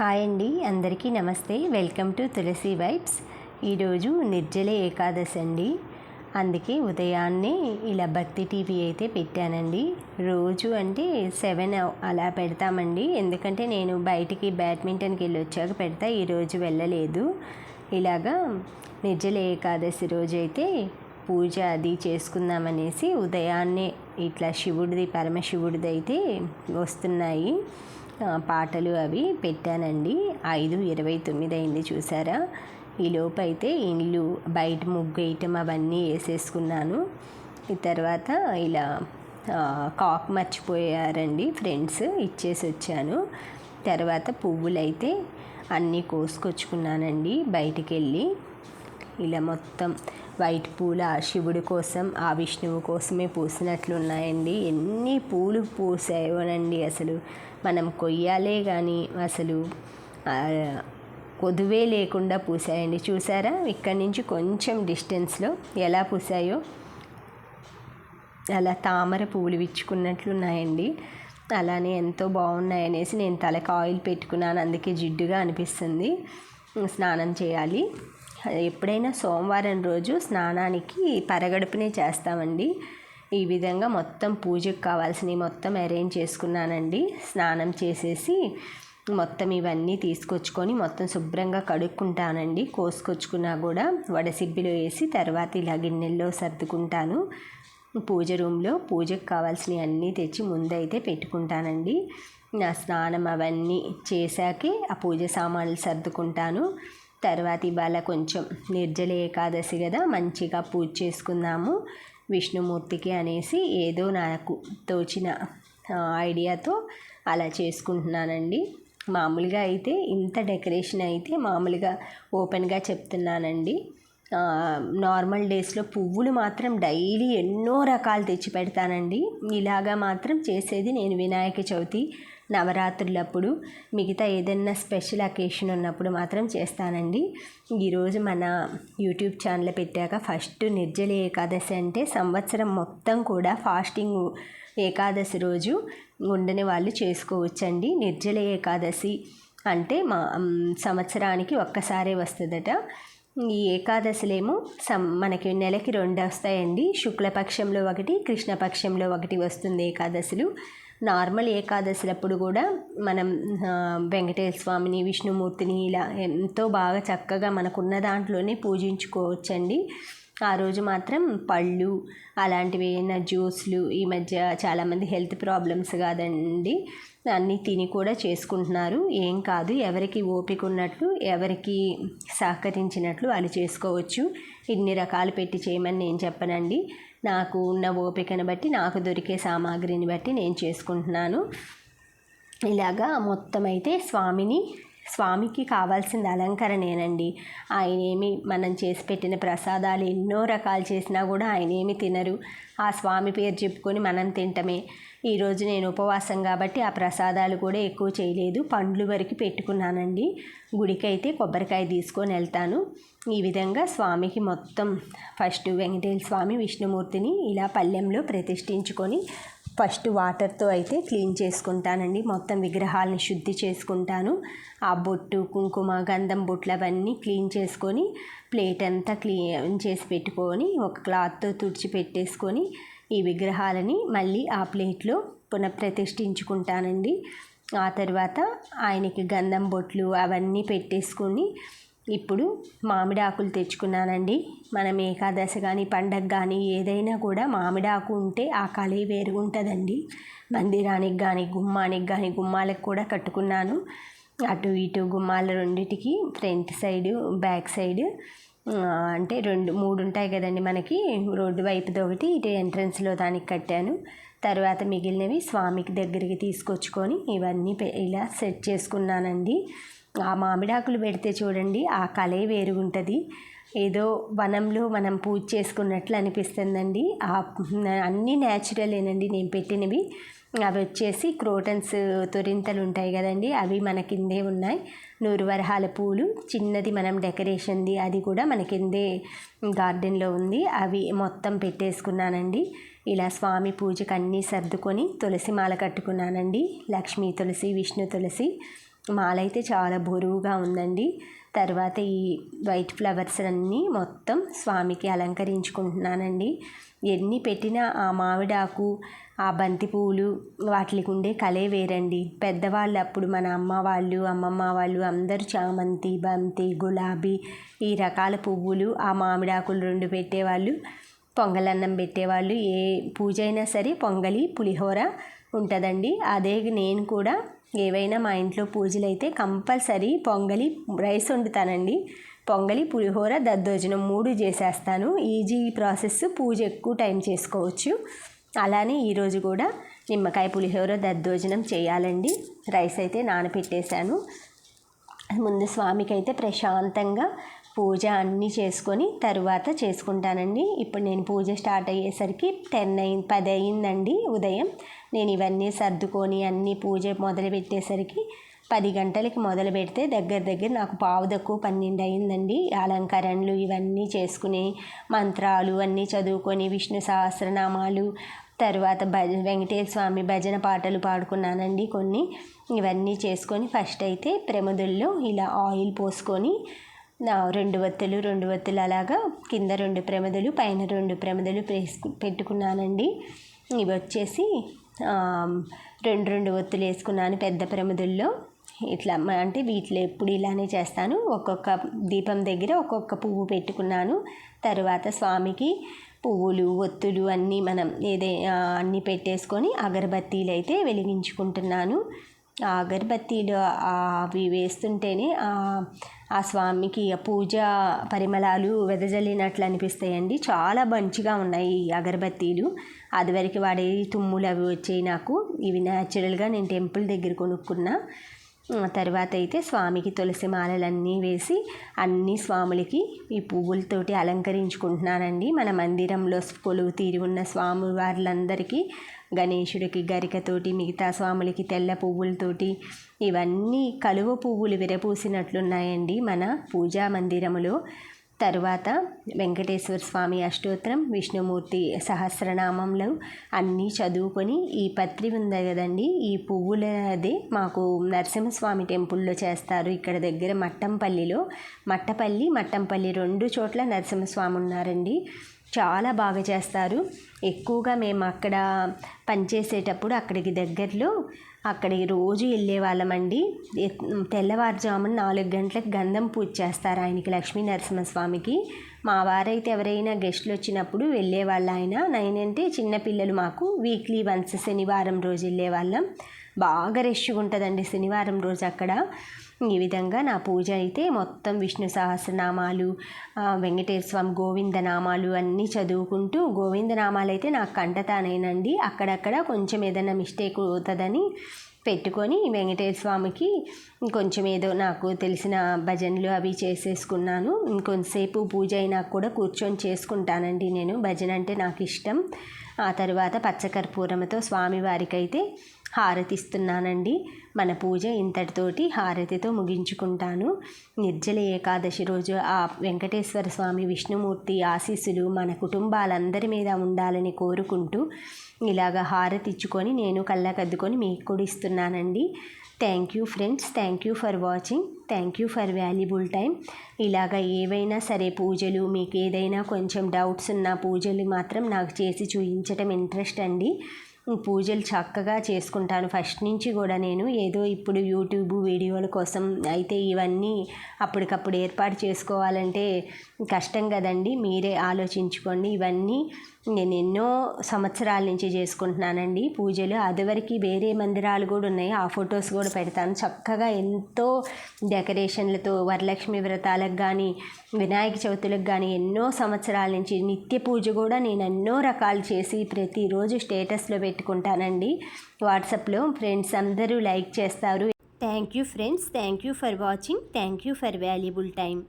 Hi అండి అందరికీ నమస్తే. Welcome to Tulasi vibes. ఈరోజు నిర్జల ఏకాదశి అండి. అందుకే ఉదయాన్నే ఇలా భక్తి టీవీ అయితే పెట్టానండి. రోజు అంటే సెవెన్ అలా పెడతామండి. ఎందుకంటే నేను బయటికి బ్యాడ్మింటన్కి వెళ్ళి వచ్చాక పెడతా ఈరోజు వెళ్ళలేదు. ఇలాగా నిర్జల ఏకాదశి రోజు అయితే పూజ అది చేసుకుందామనేసి ఉదయాన్నే ఇట్లా శివుడిది పరమశివుడిది అయితే వస్తున్నాయి. పాటలు అవి పెట్టానండి. ఐదు ఇరవై తొమ్మిది అయింది చూసారా? ఈ లోపైతే అయితే బయట ముగ్గు వేయటం అవన్నీ వేసేసుకున్నాను. ఈ తర్వాత ఇలా కాక్ మర్చిపోయారండి ఫ్రెండ్స్ ఇచ్చేసి వచ్చాను. తర్వాత పువ్వులైతే అన్నీ కోసుకొచ్చుకున్నానండి బయటికి వెళ్ళి ఇలా మొత్తం. వైట్ పూల శివుడి కోసం ఆ విష్ణువు కోసమే పూసినట్లు ఉన్నాయండి ఎన్ని పూలు పూసాయోనండి అసలు. మనం కొయ్యాలే కానీ అసలు కొదువే లేకుండా పూసాయండి. చూసారా? ఇక్కడి నుంచి కొంచెం డిస్టెన్స్లో ఎలా పూసాయో? అలా తామర పువ్వులు విచ్చుకున్నట్లున్నాయండి. అలానే ఎంతో బాగున్నాయి అనేసి నేను తలకు ఆయిల్ పెట్టుకున్నాను. అందుకే జిడ్డుగా అనిపిస్తుంది. స్నానం చేయాలి. ఎప్పుడైనా సోమవారం రోజు స్నానానికి పరగడుపునే చేస్తామండి. ఈ విధంగా మొత్తం పూజకు కావాల్సినవి మొత్తం అరేంజ్ చేసుకున్నానండి. స్నానం చేసేసి మొత్తం ఇవన్నీ తీసుకొచ్చుకొని మొత్తం శుభ్రంగా కడుక్కుంటానండి. కోసుకొచ్చుకున్నా కూడా వడసిబ్బిలో వేసి తర్వాత ఇలా గిన్నెల్లో సర్దుకుంటాను. పూజ రూమ్లో పూజకు కావాల్సినవి అన్నీ తెచ్చి ముందైతే పెట్టుకుంటానండి. నా స్నానం అవన్నీ చేశాకే ఆ పూజ సామాన్లు సర్దుకుంటాను. తర్వాత ఇవాళ కొంచెం నిర్జల ఏకాదశి కదా మంచిగా పూజ చేసుకుందాము విష్ణుమూర్తికి అనేసి ఏదో నాకు తోచిన ఐడియాతో అలా చేసుకుంటున్నానండి. మామూలుగా అయితే ఇంత డెకరేషన్ అయితే మామూలుగా ఓపెన్గా చెప్తున్నానండి. నార్మల్ డేస్లో పువ్వులు మాత్రం డైలీ ఎన్నో రకాలు తెచ్చి పెడతానండి. ఇలాగా మాత్రం చేసేది నేను వినాయక చవితి నవరాత్రులప్పుడు మిగతా ఏదైనా స్పెషల్ అకేషన్ ఉన్నప్పుడు మాత్రం చేస్తానండి. ఈరోజు మన యూట్యూబ్ ఛానల్ పెట్టాక ఫస్ట్ నిర్జల ఏకాదశి అంటే సంవత్సరం మొత్తం కూడా ఫాస్టింగ్ ఏకాదశి రోజు ఉండని వాళ్ళు చేసుకోవచ్చండి. నిర్జల ఏకాదశి అంటే మా సంవత్సరానికి ఒక్కసారే వస్తుందట. ఈ ఏకాదశులేమో సం మనకి నెలకి రెండు వస్తాయండి శుక్లపక్షంలో ఒకటి కృష్ణపక్షంలో ఒకటి వస్తుంది ఏకాదశులు. నార్మల్ ఏకాదశులప్పుడు కూడా మనం వెంకటేశ్వర స్వామిని విష్ణుమూర్తిని ఇలా ఎంతో బాగా చక్కగా మనకున్న దాంట్లోనే పూజించుకోవచ్చండి. ఆ రోజు మాత్రం పళ్ళు అలాంటివి ఏమైనా జ్యూస్లు ఈ మధ్య చాలామంది హెల్త్ ప్రాబ్లమ్స్ కాదండి. అన్నీ తిని కూడా చేసుకుంటున్నారు. ఏం కాదు ఎవరికి ఓపిక ఉన్నట్లు ఎవరికి సహకరించినట్లు వాళ్ళు చేసుకోవచ్చు. ఇన్ని రకాలు పెట్టి చేయమని నేను చెప్పనండి. నాకు ఉన్న ఓపికను బట్టి నాకు దొరికే సామాగ్రిని బట్టి నేను చేసుకుంటున్నాను. ఇలాగా మొత్తం అయితే స్వామిని స్వామికి కావాల్సింది అలంకరణేనండి. ఆయనేమి మనం చేసి పెట్టిన ప్రసాదాలు ఎన్నో రకాలు చేసినా కూడా ఆయనేమి తినరు. ఆ స్వామి పేరు చెప్పుకొని మనం తింటమే. ఈరోజు నేను ఉపవాసం కాబట్టి ఆ ప్రసాదాలు కూడా ఎక్కువ చేయలేదు. పండ్లు వరకు పెట్టుకున్నానండి. గుడికైతే కొబ్బరికాయ తీసుకొని వెళ్తాను. ఈ విధంగా స్వామికి మొత్తం ఫస్ట్ వెంకటేశ్వర స్వామి విష్ణుమూర్తిని ఇలా పల్లెంలో ప్రతిష్ఠించుకొని ఫస్ట్ వాటర్తో అయితే క్లీన్ చేసుకుంటానండి. మొత్తం విగ్రహాలని శుద్ధి చేసుకుంటాను. ఆ బొట్టు కుంకుమ గంధం బొట్లు అవన్నీ క్లీన్ చేసుకొని ప్లేట్ అంతా క్లీన్ చేసి పెట్టుకొని ఒక క్లాత్తో తుడిచి పెట్టేసుకొని ఈ విగ్రహాలని మళ్ళీ ఆ ప్లేట్లో పునఃప్రతిష్ఠించుకుంటానండి. ఆ తర్వాత ఆయనకి గంధం బొట్లు అవన్నీ పెట్టేసుకొని ఇప్పుడు మామిడి ఆకులు తెచ్చుకున్నానండి. మనం ఏకాదశి కానీ పండగ కానీ ఏదైనా కూడా మామిడి ఆకు ఉంటే ఆ కళే వేరుగుంటుందండి. మందిరానికి కానీ గుమ్మానికి కానీ గుమ్మాలకు కూడా కట్టుకున్నాను. అటు ఇటు గుమ్మాల రెండిటికి ఫ్రంట్ సైడ్ బ్యాక్ సైడ్ అంటే రెండు మూడు ఉంటాయి కదండి మనకి. రోడ్డు వైపుది ఒకటి ఇటు ఎంట్రన్స్లో దానికి కట్టాను. తర్వాత మిగిలినవి స్వామికి దగ్గరికి తీసుకొచ్చుకొని ఇవన్నీ ఇలా సెట్ చేసుకున్నానండి. ఆ మామిడాకులు పెడితే చూడండి ఆ కలే వేరుగుంటుంది. ఏదో వనంలో మనం పూజ చేసుకున్నట్లు అనిపిస్తుందండి. ఆ అన్నీ న్యాచురలేనండి నేను పెట్టినవి అవి వచ్చేసి క్రోటన్స్ తొరింతలు ఉంటాయి కదండి. అవి మన కిందే ఉన్నాయి. నూరు వరహాల పూలు. చిన్నది మనం డెకరేషన్ది అది కూడా మన కిందే గార్డెన్లో ఉంది. అవి మొత్తం పెట్టేసుకున్నానండి. ఇలా స్వామి పూజకు అన్నీ సర్దుకొని తులసి మాల కట్టుకున్నానండి. లక్ష్మీ తులసి విష్ణు తులసి మాల అయితే చాలా బరువుగా ఉందండి. తర్వాత ఈ వైట్ ఫ్లవర్స్ అన్నీ మొత్తం స్వామికి అలంకరించుకుంటున్నానండి. ఎన్ని పెట్టినా ఆ మామిడాకు ఆ బంతి పువ్వులు వాటికి ఉండే కలే వేరండి. పెద్దవాళ్ళు అప్పుడు మన అమ్మ వాళ్ళు అమ్మమ్మ వాళ్ళు అందరూ చామంతి బంతి గులాబీ ఈ రకాల పువ్వులు ఆ మామిడాకులు రెండు పెట్టేవాళ్ళు పొంగలన్నం పెట్టేవాళ్ళు. ఏ పూజ అయినా సరే పొంగలి పులిహోర ఉంటుందండి. అదే నేను కూడా ఏవైనా మా ఇంట్లో పూజలు అయితే కంపల్సరీ పొంగలి రైస్ వండుతానండి. పొంగలి పులిహోర దద్దోజనం మూడు చేసేస్తాను. ఈజీ ప్రాసెస్ పూజ ఎక్కువ టైం చేసుకోవచ్చు. అలానే ఈరోజు కూడా నిమ్మకాయ పులిహోర దద్దోజనం చేయాలండి. రైస్ అయితే నానపెట్టేశాను. ముందు స్వామికి అయితే ప్రశాంతంగా పూజ అన్నీ చేసుకొని తరువాత చేసుకుంటానండి. ఇప్పుడు నేను పూజ స్టార్ట్ అయ్యేసరికి టెన్ అయింది పది అయిందండి ఉదయం. నేను ఇవన్నీ సర్దుకొని అన్నీ పూజ మొదలు పెట్టేసరికి పది గంటలకి మొదలు పెడితే దగ్గర దగ్గర నాకు పావు తక్కువ పన్నెండు అయిందండి అలంకరణలు ఇవన్నీ చేసుకుని మంత్రాలు అన్నీ చదువుకొని విష్ణు సహస్రనామాలు తర్వాత భజ వెంకటేశ్వర స్వామి భజన పాటలు పాడుకున్నానండి కొన్ని. ఇవన్నీ చేసుకొని ఫస్ట్ అయితే ప్రమదుల్లో ఇలా ఆయిల్ పోసుకొని రెండు వత్తులు రెండు వత్తులు అలాగా కింద రెండు ప్రమదలు పైన రెండు ప్రమదలు పెట్టుకున్నానండి. ఇవి వచ్చేసి రెండు రెండు ఒత్తులు వేసుకున్నాను పెద్ద ప్రమదుల్లో. ఇట్లా అంటే వీటిలో ఎప్పుడు ఇలానే చేస్తాను. ఒక్కొక్క దీపం దగ్గర ఒక్కొక్క పువ్వు పెట్టుకున్నాను. తర్వాత స్వామికి పువ్వులు ఒత్తులు అన్నీ మనం ఏదే అన్నీ పెట్టేసుకొని అగరబత్తీలు అయితే వెలిగించుకుంటున్నాను. అగరబత్తీలు అవి వేస్తుంటేనే ఆ స్వామికి పూజ పరిమళాలు వెదజల్లినట్లు అనిపిస్తాయండి. చాలా మంచిగా ఉన్నాయి ఈ అగరబత్తీలు. అదివరకు వాడే తుమ్ములు అవి వచ్చాయి నాకు. ఇవి న్యాచురల్గా నేను టెంపుల్ దగ్గర కొనుక్కున్నా. తర్వాత అయితే స్వామికి తులసి మాలలన్నీ వేసి అన్ని స్వాములకి ఈ పువ్వులతోటి అలంకరించుకుంటున్నానండి. మన మందిరంలో కొలువు తీరి ఉన్న స్వామి వార్లందరికీ గణేశుడికి గరికతోటి మిగతా స్వాములకి తెల్ల పువ్వులతోటి ఇవన్నీ కలువ పువ్వులు విరపూసినట్లున్నాయండి మన పూజా మందిరములో. తరువాత వెంకటేశ్వర స్వామి అష్టోత్తరం విష్ణుమూర్తి సహస్రనామంలో అన్నీ చదువుకొని ఈ పత్రి ఉంది కదండి ఈ పువ్వులదే మాకు నరసింహస్వామి టెంపుల్లో చేస్తారు. ఇక్కడ దగ్గర మట్టంపల్లిలో మట్టపల్లి మట్టంపల్లి రెండు చోట్ల నరసింహస్వామి ఉన్నారండి. చాలా బాగా చేస్తారు. ఎక్కువగా మేము అక్కడ పనిచేసేటప్పుడు అక్కడికి దగ్గరలో అక్కడికి రోజు వెళ్ళేవాళ్ళమండి తెల్లవారుజామున నాలుగు గంటలకు గంధం పూజ చేస్తారు ఆయనకి లక్ష్మీ నరసింహస్వామికి. మా వారైతే ఎవరైనా గెస్ట్లు వచ్చినప్పుడు వెళ్ళేవాళ్ళు ఆయన. నేనంటే చిన్నపిల్లలు మాకు. వీక్లీ వన్స్ శనివారం రోజు వెళ్ళేవాళ్ళం బాగా రష్గా ఉంటుందండి శనివారం రోజు అక్కడ. ఈ విధంగా నా పూజ అయితే మొత్తం విష్ణు సహస్రనామాలు వెంకటేశ్వర స్వామి గోవిందనామాలు అన్నీ చదువుకుంటూ గోవిందనామాలు అయితే నాకు కంటతానేనండి. అక్కడక్కడ కొంచెం ఏదైనా మిస్టేక్ అవుతుందని పెట్టుకొని వెంకటేశ్వర స్వామికి కొంచెం ఏదో నాకు తెలిసిన భజనలు అవి చేసేసుకున్నాను. ఇంకొంతసేపు పూజ అయినా కూడా కూర్చొని చేసుకుంటానండి నేను. భజన అంటే నాకు ఇష్టం. ఆ తర్వాత పచ్చకర్పూరంతో స్వామివారికి అయితే హారతిస్తున్నానండి. మన పూజ ఇంతటితోటి హారతితో ముగించుకుంటాను. నిర్జల ఏకాదశి రోజు ఆ వెంకటేశ్వర స్వామి విష్ణుమూర్తి ఆశీస్సులు మన కుటుంబాలందరి మీద ఉండాలని కోరుకుంటూ ఇలాగ హారతి ఇచ్చుకొని నేను కళ్ళకద్దుకొని మీకు కూడా ఇస్తున్నానండి. Thank you friends thank you for watching thank you for valuable time ఇలాగ ఏవైనా సరే పూజలు మీకు ఏదైనా కొంచెం డౌట్స్ ఉన్న పూజలు మాత్రం నాకు చేసి చూపించటం ఇంట్రెస్ట్ అండి. పూజలు చక్కగా చేసుకుంటాను. ఫస్ట్ నుంచి కూడా నేను ఏదో ఇప్పుడు యూట్యూబ్ వీడియోల కోసం అయితే ఇవన్నీ అప్పటికప్పుడు ఏర్పాటు చేసుకోవాలంటే కష్టం కదండి. మీరే ఆలోచించుకోండి. ఇవన్నీ నేను ఎన్నో సంవత్సరాల నుంచి చేసుకుంటున్నానండి. పూజలు. అదివరకు వేరే మందిరాలు కూడా ఉన్నాయి. ఆ ఫొటోస్ కూడా పెడతాను. చక్కగా ఎంతో డెకరేషన్లతో వరలక్ష్మి వ్రతాలకు కానీ వినాయక చవితులకు కానీ ఎన్నో సంవత్సరాల నుంచి నిత్య పూజ కూడా నేను ఎన్నో రకాలు చేసి ప్రతిరోజు స్టేటస్లో పెట్టుకుంటానండి. వాట్సాప్లో ఫ్రెండ్స్ అందరూ లైక్ చేస్తారు. Thank you friends. Thank you for watching. Thank you for valuable time